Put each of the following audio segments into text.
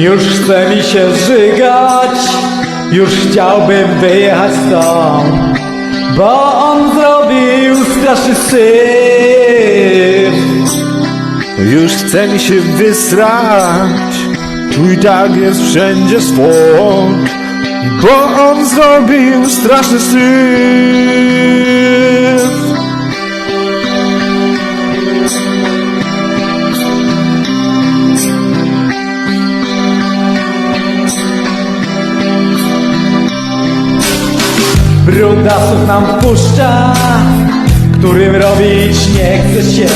Już chce mi się żygać, już chciałbym wyjechać stąd, bo on zrobił straszny syf. Już chce mi się wysrać Tu i tak jest wszędzie sport Bo on zrobił straszny syf Brudasów nam wpuszcza, którym robić nie chce się.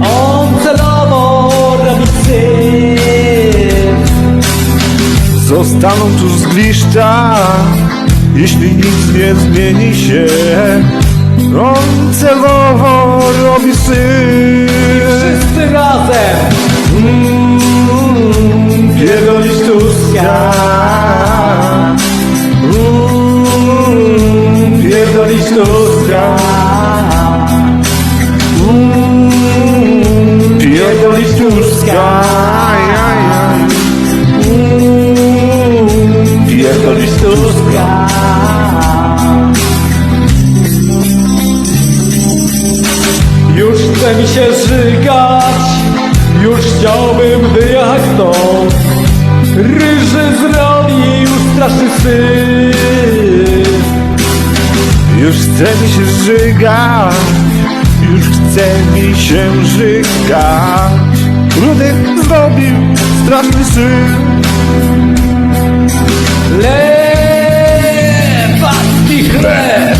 On celowo robi syf. Zostaną tu zgliszcza Jeśli nic nie zmieni się On celowo robi syf Tuska Mm, aj, aj. Mm, Pierdolisz Tuska Już chce mi się żygać, już chciałbym wyjechać stąd. Ryży zrobił straszny syf. Chce mi się żygać Już chce mi się żygać. Rudy zrobił straszny syn Lewacki chleb!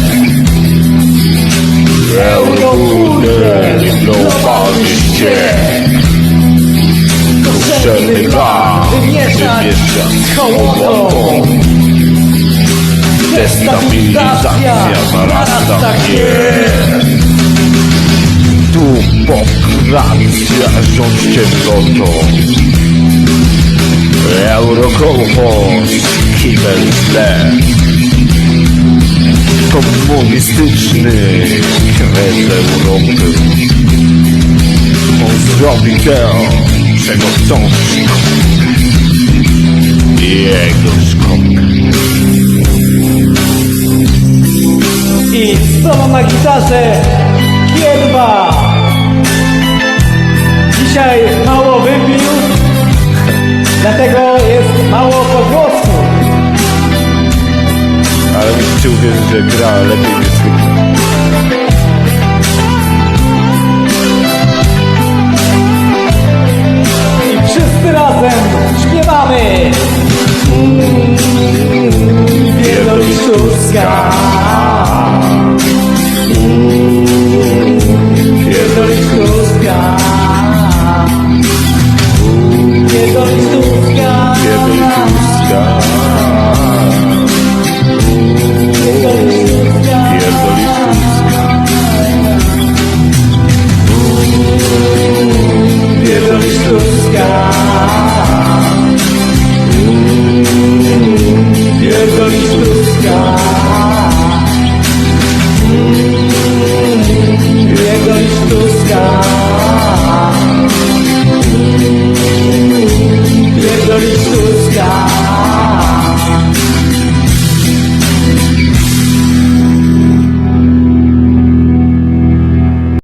Eurobudę, globalny ściek Koszerny bal, wymieszać z hołotą. Destabilizacja narasta gier Tu pokracja rząd ciemnotą Eurokołchos, kibel tle Komunistyczny kres Europy. On zrobi to, czego chcą na gitarze Kierba. Dzisiaj mało wypił Dlatego jest mało pogłosu Ale musicie uwierzyć, że gra lepiej niż zwykle. I wszyscy razem śpiewamy. Pierdoliszówska mm,